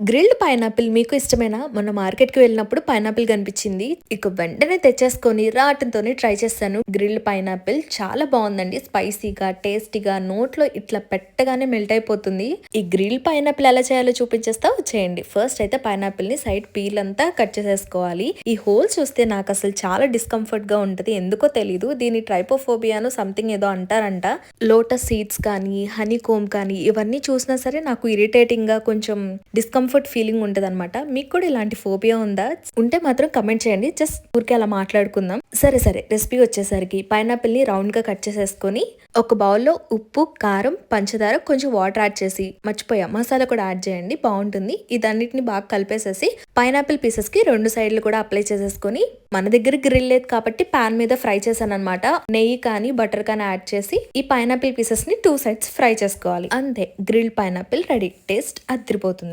Grilled pineapple మీకు ఇష్టమేనా? మొన్న మార్కెట్కి వెళ్ళినప్పుడు పైనాపిల్ కనిపించింది. ఇక వెంటనే తెచ్చేసుకొని రాటంతోనే ట్రై చేశాను గ్రిల్డ్ పైనాపిల్ చాలా బాగుందండి. స్పైసీగా టేస్టీగా నోట్లో ఇట్లా పెట్టగానే మెల్ట్ అయిపోతుంది. ఈ గ్రిల్ పైనాపిల్ ఎలా చేయాలో చూపించేస్తా? చేయండి ఫస్ట్ అయితే పైనాపిల్ని సైడ్ పీల్ అంతా కట్ చేసేసుకోవాలి. ఈ హోల్ చూస్తే నాకు అసలు చాలా డిస్కంఫర్ట్గా ఉంటది. ఎందుకో తెలీదు. దీని ట్రైపోఫోబియాను సంథింగ్ ఏదో అంటారంట. లోటస్ సీడ్స్ కానీ హనీ కోమ్ కానీ ఇవన్నీ చూసినా సరే నాకు ఇరిటేటింగ్గా కొంచెం డిస్కంఫర్ట్ ఫీలింగ్ ఉంటుంది అనమాట మీకు కూడా ఇలాంటి ఫోబియా ఉందా? ఉంటే మాత్రం కమెంట్ చేయండి. జస్ట్ ఊరికే అలా మాట్లాడుకుందాం. సరే సరే. రెసిపీ వచ్చేసరికి పైనాపిల్ని రౌండ్గా కట్ చేసేసుకొని ఒక బౌల్లో ఉప్పు కారం పంచదార కొంచెం వాటర్ యాడ్ చేసి మర్చిపోయా. మసాలా కూడా యాడ్ చేయండి. బాగుంటుంది. ఇదన్నిటిని బాగా కలిపేసేసి పైనాపిల్ పీసెస్కి రెండు సైడ్లు కూడా అప్లై చేసేసుకొని మన దగ్గర గ్రిల్ లేదు కాబట్టి పాన్ మీద ఫ్రై చేశాను అనమాట నెయ్యి కానీ బటర్ కానీ యాడ్ చేసి ఈ పైనాపిల్ పీసెస్ని టూ సైడ్స్ ఫ్రై చేసుకోవాలి. అంతే. గ్రిల్ పైనాపిల్ రెడీ టేస్ట్ అదిరిపోతుంది.